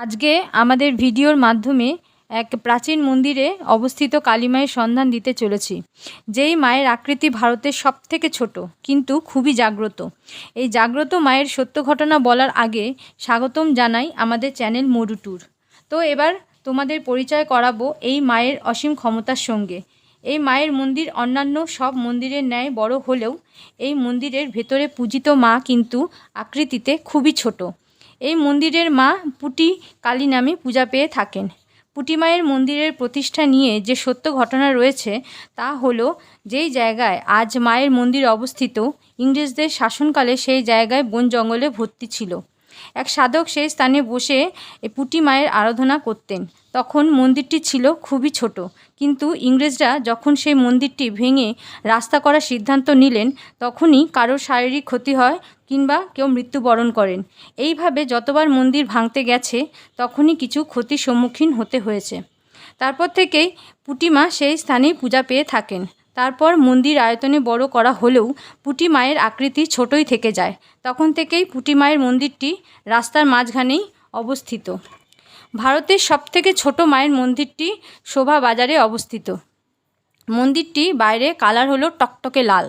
আজকে আমাদের ভিডিওর মাধ্যমে এক প্রাচীন মন্দিরে অবস্থিত কালী মায়ের সন্ধান দিতে চলেছি। যেই মায়ের আকৃতি ভারতের সব থেকে ছোট, কিন্তু খুবই জাগ্রত। এই জাগ্রত মায়ের সত্য ঘটনা বলার আগে স্বাগতম জানাই আমাদের চ্যানেল মরুটুর তো এবার তোমাদের পরিচয় করাবো এই মায়ের অসীম ক্ষমতার সঙ্গে। এই মায়ের মন্দির অন্যান্য সব মন্দিরের ন্যায় বড় হলেও এই মন্দিরের ভেতরে পূজিত মা কিন্তু আকৃতিতে খুবই ছোট। এই মন্দিরের মা পুটি কালী নামে পূজা পেয়ে থাকেন। পুটিমায়ের মন্দিরের প্রতিষ্ঠা নিয়ে যে সত্য ঘটনা রয়েছে তা হল যেই জায়গায় আজ মায়ের মন্দির অবস্থিত, ইংরেজদের শাসনকালে সেই জায়গায় বন জঙ্গলে ভর্তি ছিল। এক সাধক সেই স্থানে বসে পুটি মায়ের আরাধনা করতেন। তখন মন্দিরটি ছিল খুবই ছোট, কিন্তু ইংরেজরা যখন সেই মন্দিরটি ভেঙে রাস্তা করার সিদ্ধান্ত নিলেন, তখনই কারোর শারীরিক ক্ষতি হয় কিংবা কেউ মৃত্যুবরণ করেন। এইভাবে যতবার মন্দির ভাঙতে গেছে, তখনই কিছু ক্ষতির সম্মুখীন হতে হয়েছে। তারপর থেকেই পুটিমা সেই স্থানেই পূজা পেয়ে থাকেন। তারপর মন্দির আয়তনে বড় করা হলেও পুটি মায়ের আকৃতি ছোটই থেকে যায়। তখন থেকেই পুটি মায়ের মন্দিরটি রাস্তার মাঝখানেই অবস্থিত। ভারতের সবথেকে ছোট মায়ের মন্দিরটি শোভা বাজারে অবস্থিত। মন্দিরটি বাইরে কালার হলো টকটকে লাল।